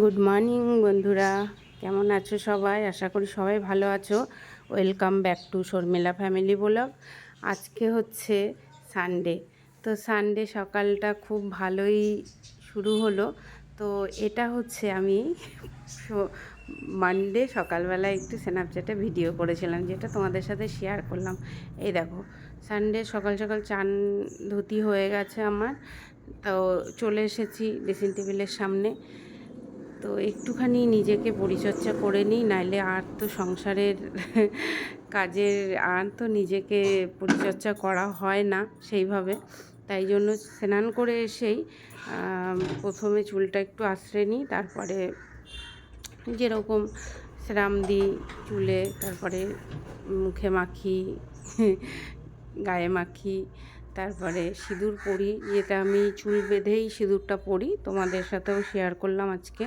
Good morning বন্ধুরা। কেমন আছো সবাই? আশা করি সবাই ভালো আছো। Welcome back to Sharmila family blog আজকে হচ্ছে সানডে তো সানডে সকালটা খুব ভালোই শুরু হলো। তো এটা হচ্ছে আমি মানডে সকালবেলা একটু স্ন্যাপচ্যাটে ভিডিও করেছিলাম, যেটা তোমাদের সাথে শেয়ার করলাম। এই দেখো সানডে সকাল সকাল চান ধুতি হয়ে গেছে আমার। তো চলে এসেছি ড্রেসিং টেবিলের সামনে। তো একটুখানি নিজেকে পরিচর্যা করে নিই, নাইলে আর তো সংসারের কাজের আর তো নিজেকে পরিচর্যা করা হয় না সেইভাবে। তাই জন্য স্নান করে এসেই প্রথমে চুলটা একটু আশ্রে নিই, তারপরে যেরকম সেরাম দিই চুলে, তারপরে মুখে মাখি, গায়ে মাখি তারপরে সিঁদুর পরি যেটা আমি চুল বেঁধেই সিঁদুরটা পরি। তোমাদের সাথেও শেয়ার করলাম আজকে।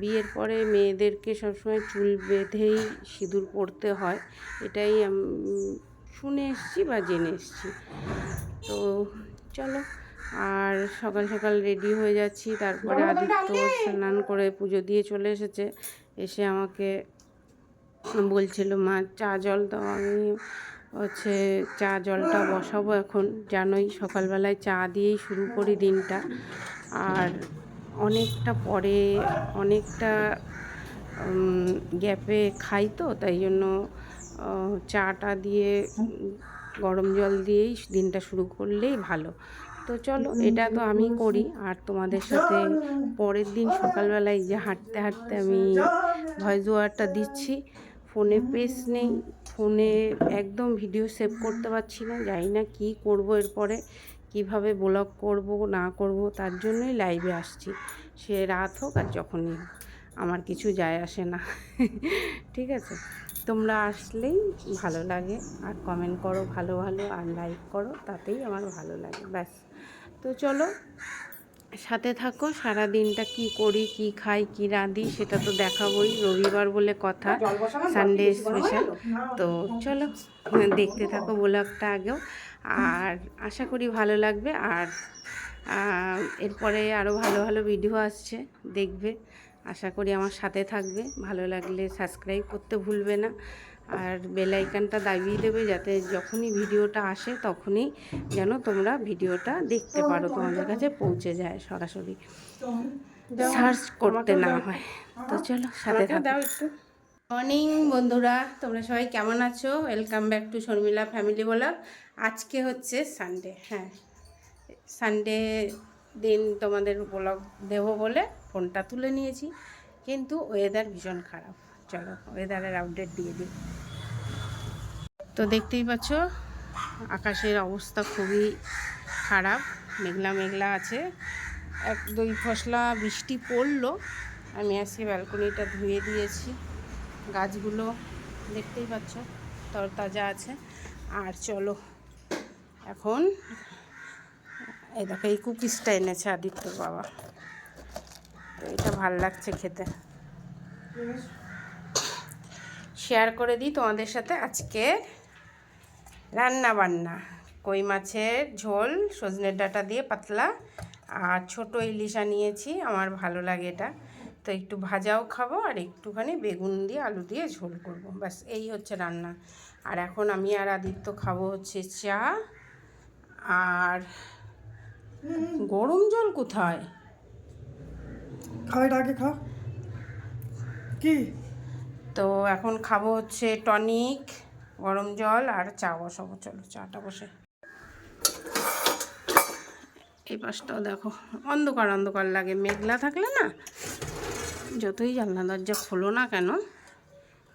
বিয়ের পরে মেয়েদেরকে সবসময় চুল বেঁধেই সিঁদুর পরতে হয়। এটাই শুনে এসছি বা জেনে এসছি। তো চলো আর সকাল সকাল রেডি হয়ে যাচ্ছি। তারপরে আদিত্য স্নান করে পুজো দিয়ে চলে এসেছে। এসে আমাকে বলছিল মা চা জল দাও আমি হচ্ছে চা জলটা বসাবো এখন, জানোই সকালবেলায় চা দিয়েই শুরু করি দিনটা। আর অনেকটা পরে অনেকটা গ্যাপে খাই তো, তাই জন্য চাটা দিয়ে গরম জল দিয়েই দিনটা শুরু করলেই ভালো। তো চলো, এটা তো আমি করি, আর তোমাদের সাথে পরের দিন সকালবেলায় যে হাঁটতে হাঁটতে আমি ভয়েস ওভারটা দিচ্ছি, ফোনে পেস নেই। ফোনে একদম ভিডিও সেভ করতে পারছি না। জানি না কী করব এরপরে, কীভাবে ব্লগ করব, না করব, তার জন্যই লাইভে আসছি। সে রাত হোক আর যখনই হোক, আমার কিছু যায় আসে না। ঠিক আছে? তোমরা আসলেই ভালো লাগে। আর কমেন্ট করো ভালো ভালো, আর লাইক করো, তাতেই আমার ভালো লাগে, ব্যাস। তো চলো সাথে থাকো সারা দিনটা কি করি, কি খাই, কি রাঁধি সেটা তো দেখাবোই, রবিবার বলে কথা সানডে স্পেশাল তো চলো, দেখতে থাকো ব্লগটা আগেও। আর আশা করি ভালো লাগবে। আর এরপরে আরও ভালো ভালো ভিডিও আসছে, দেখবে। আশা করি আমার সাথে থাকবে। ভালো লাগলে সাবস্ক্রাইব করতে ভুলবে না। আর বেল আইকনটা দাবিয়ে দেবে যাতে যখনই ভিডিওটা আসে তখনই যেন তোমরা ভিডিওটা দেখতে পারো তোমাদের কাছে পৌঁছে যায় সরাসরি। সার্চ করতে না হয়। তো চলো সাথে থাকো। মর্নিং বন্ধুরা তোমরা সবাই কেমন আছো? Welcome back to Sharmila family blog আজকে হচ্ছে সানডে হ্যাঁ। সানডে দিন তোমাদের ব্লগ দেবো বলে ফোনটা তুলে নিয়েছি। কিন্তু ওয়েদার ভীষণ খারাপ। চলো ওয়েদারের আপডেট দিয়ে দিই। তো দেখতেই পাচ্ছ, আকাশের অবস্থা খুবই খারাপ, মেঘলা মেঘলা আছে। এক দুই ফসলা বৃষ্টি পড়ল, আমি আজকে ব্যালকনিটা ধুয়ে দিয়েছি। গাছগুলো দেখতেই পাচ্ছ, তরতাজা আছে। আর চলো, এখন, এই দেখো, এই কুকিজটা এনেছে আদিত্যর বাবা। তো এটা ভালো লাগছে খেতে। শেয়ার করে দিই তোমাদের সাথে আজকে রান্না বান্না। কই মাছের ঝোল সজনের ডাঁটা দিয়ে পাতলা আর ছোট ইলিশা নিয়েছি আমার ভালো লাগে এটা। তো একটু ভাজাও খাব আর একটুখানি বেগুন দিয়ে, আলু দিয়ে ঝোল করব। ব্যাস, এই হচ্ছে রান্না। আর এখন আমি আর আদিত্য খাব হচ্ছে চা আর গরম জল কোথায়? খাও এটা আগে খাও কি? তো এখন খাব হচ্ছে টনিক গরম জল আর চা বসাবো। চলো চাটা বসে। এই পাশটাও দেখো অন্ধকার অন্ধকার লাগে মেঘলা থাকলে না যতই জানলা দরজা খোলো না কেন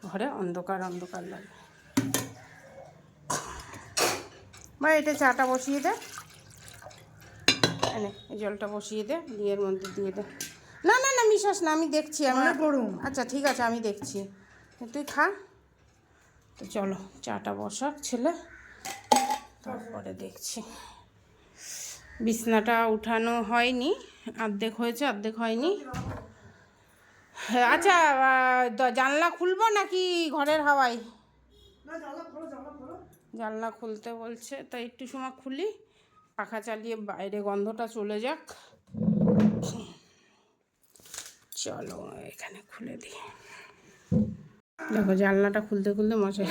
ঘরে অন্ধকার অন্ধকার লাগে। বা এটা চাটা বসিয়ে দে। এই জলটা বসিয়ে দে দিয়ে এর মধ্যে দিয়ে দে। না না না মিশাস না আমি দেখছি আমি আচ্ছা ঠিক আছে আমি দেখছি। তুই খা তো চলো চাটা বসাক ছেলে। তারপরে দেখছি। বিছনাটা উঠানো হয়নি অর্ধেক হয়েছে অর্ধেক হয়নি। হ্যাঁ, আচ্ছা জানলা খুলবো নাকি ঘরের খোলো। জানলা খুলতে বলছে তাই একটু সময় খুলি। পাখা চালিয়ে বাইরে গন্ধটা চলে যাক। চলো এখানে খুলে দিই। দেখো জানলাটা খুলতে খুলতে গেছে।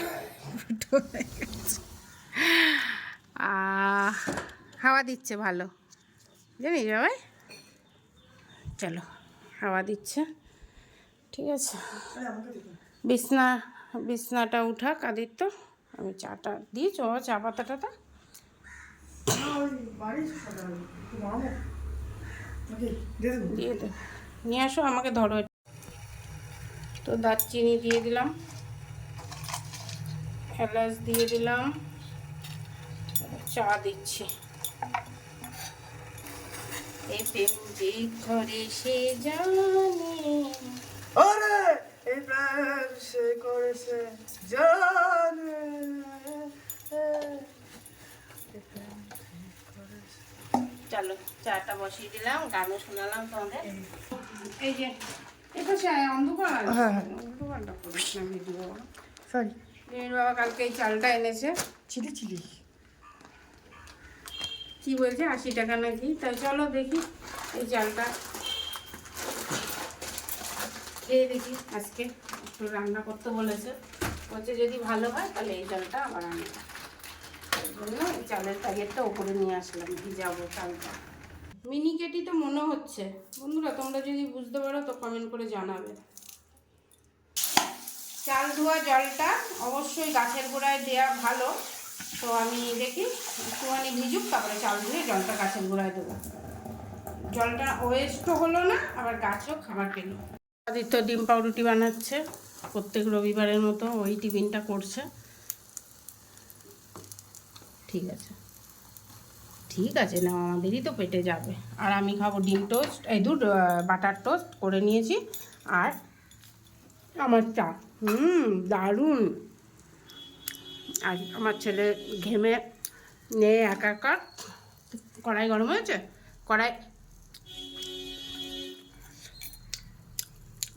হাওয়া দিচ্ছে ভালো। জানিস বাবাই চলো, হাওয়া দিচ্ছে। ঠিক আছে। বিছনা, বিছনাটা উঠাক আদিত্য। আমি চাটা দিই, চ, চা পাতা টাতা না ওই বাড়ি সাদা একটু মামো ওকে দিয়ে দে। নিয়ে আসো, আমাকে ধরো। তো দারচিনি দিয়ে দিলাম। এলাচ দিয়ে দিলাম। চা দিচ্ছি। এই প্রেম যে সে জানে। আরে এই প্রেম সে করেছে জানে চলো চাটা বসিয়ে দিলাম গানও শোনালাম তোমাদের। এই যে এটা সে অন্ধকার হ্যাঁ, হ্যাঁ। অন্ধকারটা করিস না ভিডিও সরি রিমির বাবা কালকে এই চালটা এনেছে। চিলি চিলি কি বলছে আশি টাকা নাকি? তাই চলো দেখি এই চালটা। খেয়ে দেখি আজকে একটু রান্না করতে বলেছে। বলছে যদি ভালো হয় তাহলে এই চালটা আবার আনব। জন্য এই চালের প্যাকেটটা ওপরে নিয়ে আসলাম ভিজাবো চালটা। মিনি কেটি তো মনে হচ্ছে। বন্ধুরা, তোমরা যদি বুঝতে পারো তো কমেন্ট করে জানাবে। চাল ধোয়া জলটা অবশ্যই গাছের গোড়ায় দেওয়া ভালো। তো আমি দেখি, একটুখানি ভিজুক, তারপরে চাল ধুয়ে জলটা গাছের গোড়ায় দেবো। জলটা ওয়েস্টও হলো না, আবার গাছও খাবার পেল। আদিত্য ডিম পাউরুটি বানাচ্ছে, প্রত্যেক রবিবারের মতো ওই টিফিনটা করছে। ঠিক আছে। ঠিক আছে, না, আমাদেরই তো পেটে যাবে। আর আমি খাব ডিম টোস্ট, এই দুধ বাটার টোস্ট করে নিয়েছি। আর আমার চা, হুম, দারুণ। আর আমার ছেলে ঘেমে নিয়ে একা কড়াই গরম হয়েছে? কড়াই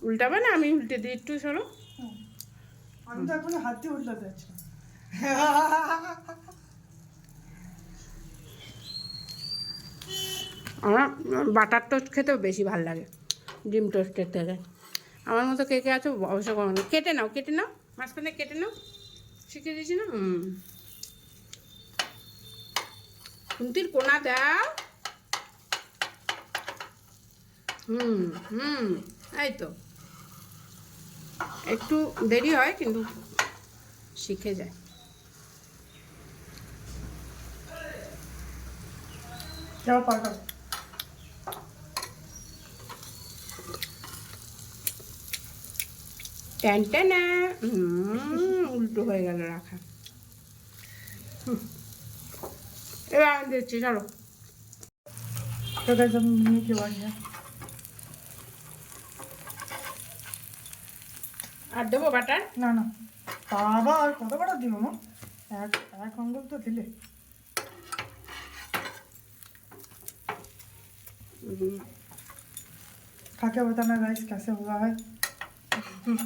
উল্টাবে না? আমি উল্টে দিই একটু সরো আমি তো এখন হাত দিয়ে উঠলাতে আমার বাটার টোস্ট খেতেও বেশি ভালো লাগে, ডিম টোস্টের থেকে। আমার মতো কে কে আছে অবশ্য করো কেটে নাও কেটে নাও, মাঝখানে কেটে নাও। শিখে দিয়েছি না? খুন্তির কোনা দাও। হুম হুম, এই তো। একটু দেরি হয়, কিন্তু শিখে যায়। যাও, পাল্টাও। ট্যান্টানা mm, উল্টো হয়ে গেল রাখা। এবার আমি দিচ্ছি চলো। তোদের জন্য নিয়ে কেউ আসবে আর দেবো বাটার? না না। বাবা আর কত বাটার দিব মা? এক এক আঙ্গুল তো দিলে। কাকে বোতামে রাইস কাছে হওয়া হয়। তো চলো।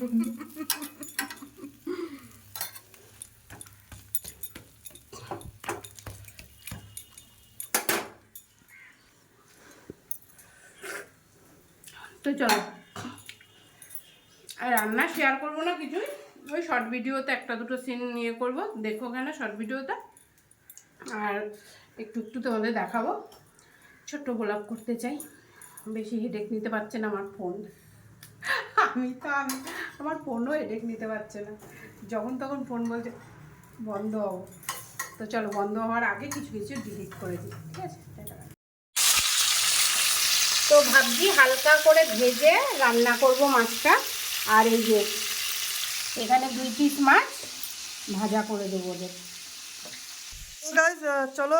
আর রান্না শেয়ার করব না কিছুই। ওই শর্ট ভিডিওতে একটা দুটো সিন নিয়ে করব। দেখো কেন শর্ট ভিডিওতে আর একটু একটু তোমাদের দেখাবো। ছোট্ট গোলাপ করতে চাই। বেশি হেডেক নিতে পারছে না আমার ফোন আমি তো, আমি, আমার ফোনও হেডেক নিতে পারছে না। যখন তখন ফোন বলছে, বন্ধ হব তো চলো, বন্ধ হওয়ার আগে কিছু কিছু ডিলিট করে দিই, ঠিক আছে? তো ভাবছি হালকা করে ভেজে রান্না করব মাছটা। আর এই যে, এখানে দুই পিস মাছ ভাজা করে দেবো ওদের। গাইজ চলো,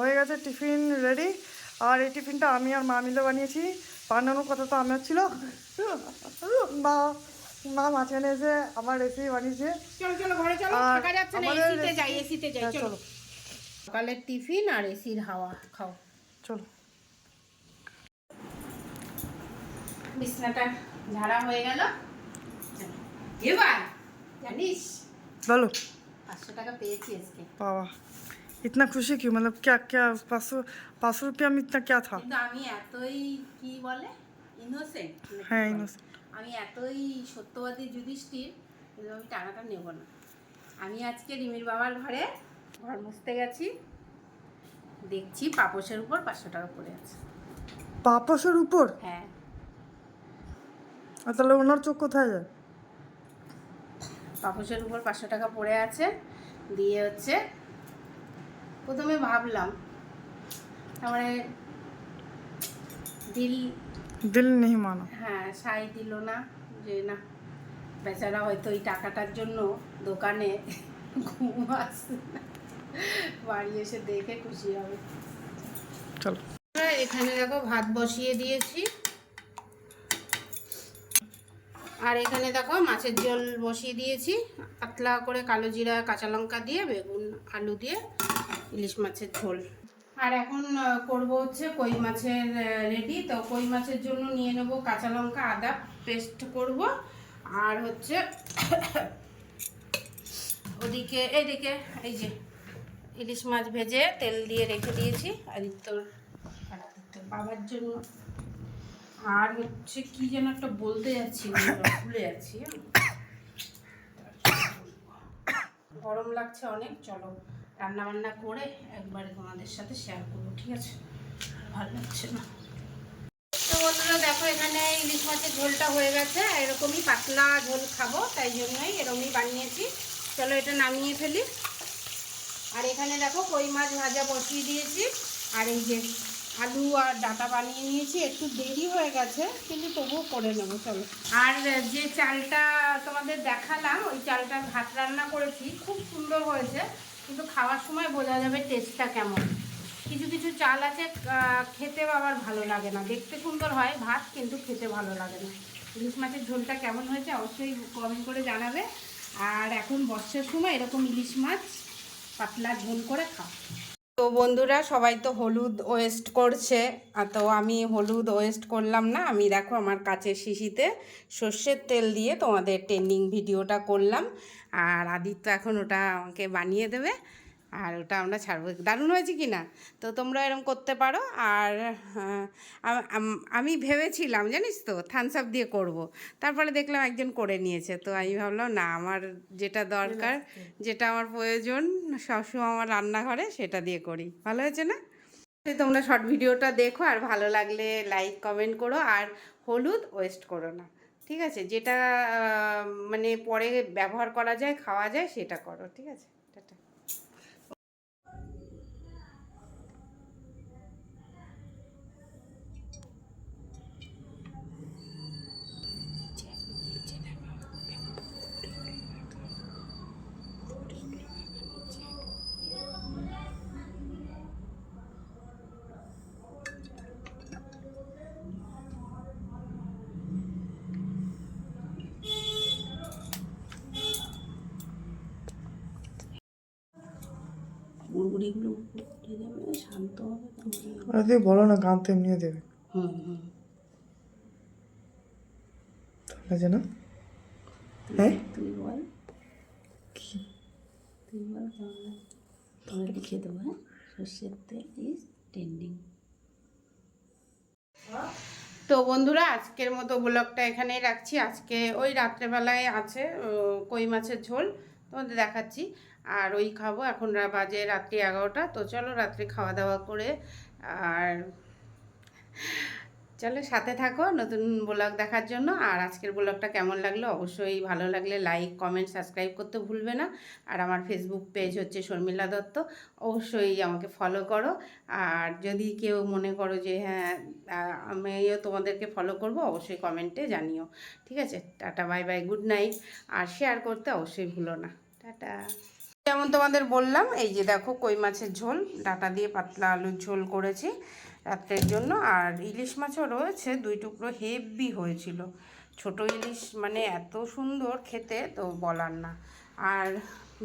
হয়ে গেছে টিফিন রেডি। আর এই টিফিনটা আমি আর মা মিলে বানিয়েছি। বানানোর কথা তো আমার ছিল। মা মা মাঝখানে এসে আমার রেসিপি বানিয়েছে। চলো চলো ঘরে চলো থাকা যাচ্ছে না এসিতে যাই এসিতে যাই হ্যাঁ, চলো। সকালের টিফিন আর এসির হাওয়া খাও। চলো। বিছনাটা ঝাড়া হয়ে গেল। এবার জানিস বলো। পাঁচশো টাকা পেয়েছি আজকে। बाबा इतना खुशी क्यों मतलब क्या क्या पाँच सौ पाँच सौ रुपया में इतना क्या था কিন্তু আমি এতই কি বলে ইনোসেন্ট হ্যাঁ innocent। আমি এতই সত্যবাদী যুধিষ্ঠির কিন্তু আমি টাকাটা নেব না আমি আজকে রিমির বাবার ঘরে ঘর মুছতে গেছি দেখছি পাপোশের উপর পাঁচশো টাকা পড়ে আছে পাপসের উপর হ্যাঁ আর তাহলে ওনার চোখ কোথায় যায় পাপোশের উপর পাঁচশো টাকা পড়ে আছে দিয়ে হচ্ছে প্রথমে ভাবলাম তারপরে দিল দিল নেই মানো। হ্যাঁ সাই দিল না যে না বেচারা হয়তো ওই টাকাটার জন্য দোকানে ঘুম আসছে বাড়ি এসে দেখে খুশি হবে। চলো। এখানে দেখো ভাত বসিয়ে দিয়েছি। আর এখানে দেখো মাছের ঝোল বসিয়ে দিয়েছি। পাতলা করে কালো জিরা কাঁচা লঙ্কা দিয়ে বেগুন আলু দিয়ে ইলিশ মাছের ঝোল। আর এখন করব হচ্ছে কই মাছের রেডি। তো কই মাছের জন্য নিয়ে নেব কাঁচা লঙ্কা, আদা, পেস্ট করব। আর হচ্ছে ওদিকে, এইদিকে, এই যে ইলিশ মাছ ভেজে তেল দিয়ে রেখে দিয়েছি আদিত্যর আদিত্যর বাবার জন্য। আর হচ্ছে কি যেন একটা বলতে যাচ্ছি ভুলে যাচ্ছি। গরম লাগছে অনেক, চলো। রান্না বান্না করে একবারে তোমাদের সাথে শেয়ার করব, ঠিক আছে? ভালো লাগছে না? তো বন্ধুরা, দেখো এখানে ইলিশ মাছের ঝোলটা হয়ে গেছে এরকমই পাতলা ঝোল খাব, তাই জন্যই এরকমই বানিয়েছি। চলো এটা নামিয়ে ফেলি। আর এখানে দেখো কই মাছ ভাজা বসিয়ে দিয়েছি, আর এই যে আলু আর ডাটা বানিয়ে নিয়েছি, একটু দেরি হয়ে গেছে, কিন্তু তবুও করে নেব, চলো। আর যে চালটা তোমাদের দেখালাম, ওই চালটার ভাত রান্না করেছি, খুব সুন্দর হয়েছে। কিন্তু খাওয়ার সময় বোঝা যাবে টেস্টটা কেমন। কিছু কিছু চাল আছে খেতে আবার ভালো লাগে না। দেখতে সুন্দর হয় ভাত, কিন্তু খেতে ভালো লাগে না। ইলিশ মাছের ঝোলটা কেমন হয়েছে অবশ্যই কমেন্ট করে জানাবে। আর এখন বর্ষার সময় এরকম ইলিশ মাছ পাতলা ঝোল করে খাও। তো বন্ধুরা, সবাই তো হলুদ ওয়েস্ট করছে। তো আমি হলুদ ওয়েস্ট করলাম না, আমি দেখো আমার কাছের শিশিতে সর্ষের তেল দিয়ে তোমাদের ট্রেন্ডিং ভিডিওটা করলাম। আর আদিত্য এখন ওটা আমাকে বানিয়ে দেবে। আর ওটা আমরা ছাড়বো। দারুণ হয়েছে কি না? তো তোমরা এরকম করতে পারো আর আমি ভেবেছিলাম জানিস তো থামস আপ দিয়ে করব। তারপরে দেখলাম একজন করে নিয়েছে। তো আমি ভাবলাম না আমার যেটা দরকার যেটা আমার প্রয়োজন সবসময় আমার রান্নাঘরে সেটা দিয়ে করি। ভালো হয়েছে না? তোমরা শর্ট ভিডিওটা দেখো আর ভালো লাগলে লাইক কমেন্ট করো আর হলুদ ওয়েস্ট করো না। ঠিক আছে? যেটা মানে পরে ব্যবহার করা যায় খাওয়া যায় সেটা করো। ঠিক আছে? টাটা। উঠে যাবে শান্ত হবে তারপরে- আরে তুই বলো না গান তো এমনিও দেবে। হুম হুম। আছে না হ্যাঁ? তুই বল। তুই বল কেমন তোমরা লিখে দেবো হ্যাঁ? সর্ষের তেল ইজ ট্রেন্ডিং তো বন্ধুরা আজকের মতো ব্লগটা এখানেই রাখছি। আজকে ওই রাত্রেবেলায় আছে কই মাছের ঝোল তোমাদের দেখাচ্ছি। আর ওই খাব। এখন বাজে রাত্রি এগারোটা, তো চলো রাত্রে খাওয়া দাওয়া করে আর চলো সাথে থাকো নতুন ব্লগ দেখার জন্য। আর আজকের ব্লগটা কেমন লাগল অবশ্যই ভালো লাগলে লাইক, কমেন্ট, সাবস্ক্রাইব করতে ভুলবে না। আর আমার ফেসবুক পেজ হচ্ছে শর্মিলা দত্ত, অবশ্যই আমাকে ফলো করো। আর যদি কেউ মনে করো যে হ্যাঁ আমিও তোমাদেরকে ফলো করব, অবশ্যই কমেন্টে জানিও। ঠিক আছে? Tata bye bye good night আর শেয়ার করতে অবশ্যই ভুলো না। টাটা। যেমন তোমাদের বললাম, এই যে দেখো কই মাছের ঝোল, ডাটা দিয়ে পাতলা আলুর ঝোল করেছি রাত্রের জন্য। আর ইলিশ মাছও রয়েছে, দুই টুকরো হেভি হয়েছিল। ছোট ইলিশ মানে এত সুন্দর খেতে, তো বলার না। আর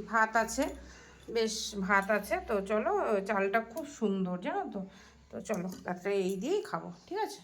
ভাত আছে, বেশ ভাত আছে, তো চলো, চালটা খুব সুন্দর, জানো তো? তো চলো, রাত্রে এই দিয়েই খাব, ঠিক আছে?